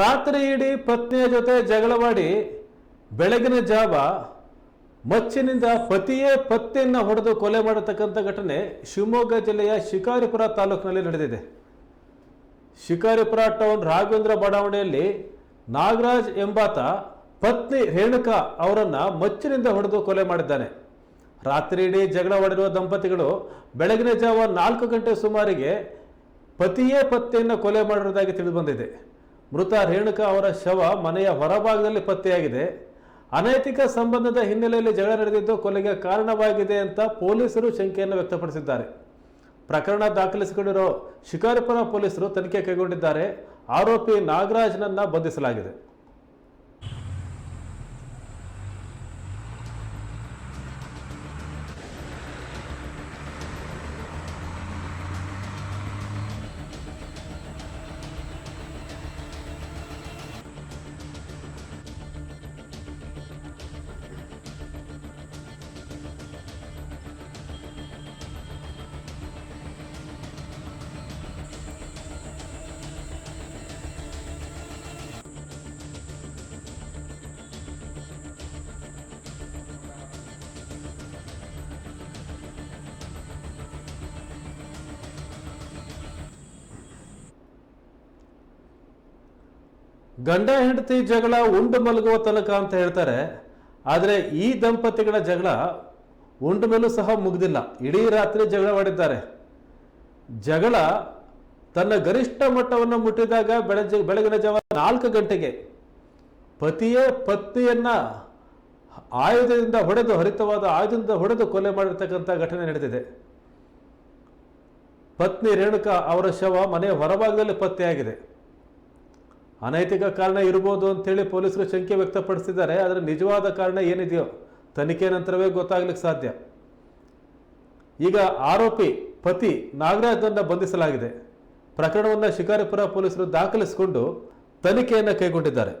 ರಾತ್ರಿ ಇಡೀ ಪತ್ನಿಯ ಜೊತೆ ಜಗಳವಾಡಿ ಬೆಳಗಿನ ಜಾವ ಮಚ್ಚಿನಿಂದ ಪತಿಯೇ ಪತ್ನಿಯನ್ನು ಹೊಡೆದು ಕೊಲೆ ಮಾಡತಕ್ಕಂಥ ಘಟನೆ ಶಿವಮೊಗ್ಗ ಜಿಲ್ಲೆಯ ಶಿಕಾರಿಪುರ ತಾಲೂಕಿನಲ್ಲಿ ನಡೆದಿದೆ. ಶಿಕಾರಿಪುರ ಟೌನ್ ರಾಘವೇಂದ್ರ ಬಡಾವಣೆಯಲ್ಲಿ ನಾಗರಾಜ್ ಎಂಬಾತ ಪತ್ನಿ ರೇಣುಕಾ ಅವರನ್ನು ಮಚ್ಚಿನಿಂದ ಹೊಡೆದು ಕೊಲೆ ಮಾಡಿದ್ದಾನೆ. ರಾತ್ರಿ ಇಡೀ ಜಗಳವಾಡಿರುವ ದಂಪತಿಗಳು ಬೆಳಗಿನ ಜಾವ ನಾಲ್ಕು ಗಂಟೆ ಸುಮಾರಿಗೆ ಪತಿಯೇ ಪತ್ನಿಯನ್ನು ಕೊಲೆ ಮಾಡಿರುವುದಾಗಿ ತಿಳಿದುಬಂದಿದೆ. ಮೃತ ರೇಣುಕಾ ಅವರ ಶವ ಮನೆಯ ಹೊರಭಾಗದಲ್ಲಿ ಪತ್ತೆಯಾಗಿದೆ. ಅನೈತಿಕ ಸಂಬಂಧದ ಹಿನ್ನೆಲೆಯಲ್ಲಿ ಜಗಳ ನಡೆದಿದ್ದು ಕೊಲೆಗೆ ಕಾರಣವಾಗಿದೆ ಅಂತ ಪೊಲೀಸರು ಶಂಕೆಯನ್ನು ವ್ಯಕ್ತಪಡಿಸಿದ್ದಾರೆ. ಪ್ರಕರಣ ದಾಖಲಿಸಿಕೊಂಡಿರೋ ಶಿಕಾರಿಪುರ ಪೊಲೀಸರು ತನಿಖೆ ಕೈಗೊಂಡಿದ್ದಾರೆ. ಆರೋಪಿ ನಾಗರಾಜ್ನನ್ನ ಬಂಧಿಸಲಾಗಿದೆ. ಗಂಡ ಹೆಂಡತಿ ಜಗಳ ಉಂಡು ಮಲಗುವ ತನಕ ಅಂತ ಹೇಳ್ತಾರೆ. ಆದರೆ ಈ ದಂಪತಿಗಳ ಜಗಳ ಉಂಡ ಮೇಲೂ ಸಹ ಮುಗ್ದಿಲ್ಲ. ಇಡೀ ರಾತ್ರಿ ಜಗಳವಾಡಿದ್ದಾರೆ ಜಗಳ ತನ್ನ ಗರಿಷ್ಠ ಮಟ್ಟವನ್ನು ಮುಟ್ಟಿದಾಗ ಬೆಳಗ್ಗೆ ಬೆಳಗಿನ ಜಾವ ನಾಲ್ಕು ಗಂಟೆಗೆ ಪತಿಯೇ ಪತ್ನಿಯನ್ನ ಆಯುಧದಿಂದ ಹೊಡೆದು, ಹರಿತವಾದ ಆಯುಧದಿಂದ ಹೊಡೆದು ಕೊಲೆ ಮಾಡಿರ್ತಕ್ಕಂಥ ಘಟನೆ ನಡೆದಿದೆ ಪತ್ನಿ ರೇಣುಕಾ ಅವರ ಶವ ಮನೆಯ ಹೊರಭಾಗದಲ್ಲಿ ಪತ್ತೆಯಾಗಿದೆ ಅನೈತಿಕ ಕಾರಣ ಇರ್ಬೋದು ಅಂತೇಳಿ ಪೊಲೀಸರು ಶಂಕೆ ವ್ಯಕ್ತಪಡಿಸಿದ್ದಾರೆ, ಆದರೆ ನಿಜವಾದ ಕಾರಣ ಏನಿದೆಯೋ ತನಿಖೆ ನಂತರವೇ ಗೊತ್ತಾಗ್ಲಿಕ್ಕೆ ಸಾಧ್ಯ. ಈಗ ಆರೋಪಿ ಪತಿ ನಾಗರಾಜನ್ನ ಬಂಧಿಸಲಾಗಿದೆ. ಪ್ರಕರಣವನ್ನು ಶಿಕಾರಿಪುರ ಪೊಲೀಸರು ದಾಖಲಿಸಿಕೊಂಡು ತನಿಖೆಯನ್ನು ಕೈಗೊಂಡಿದ್ದಾರೆ.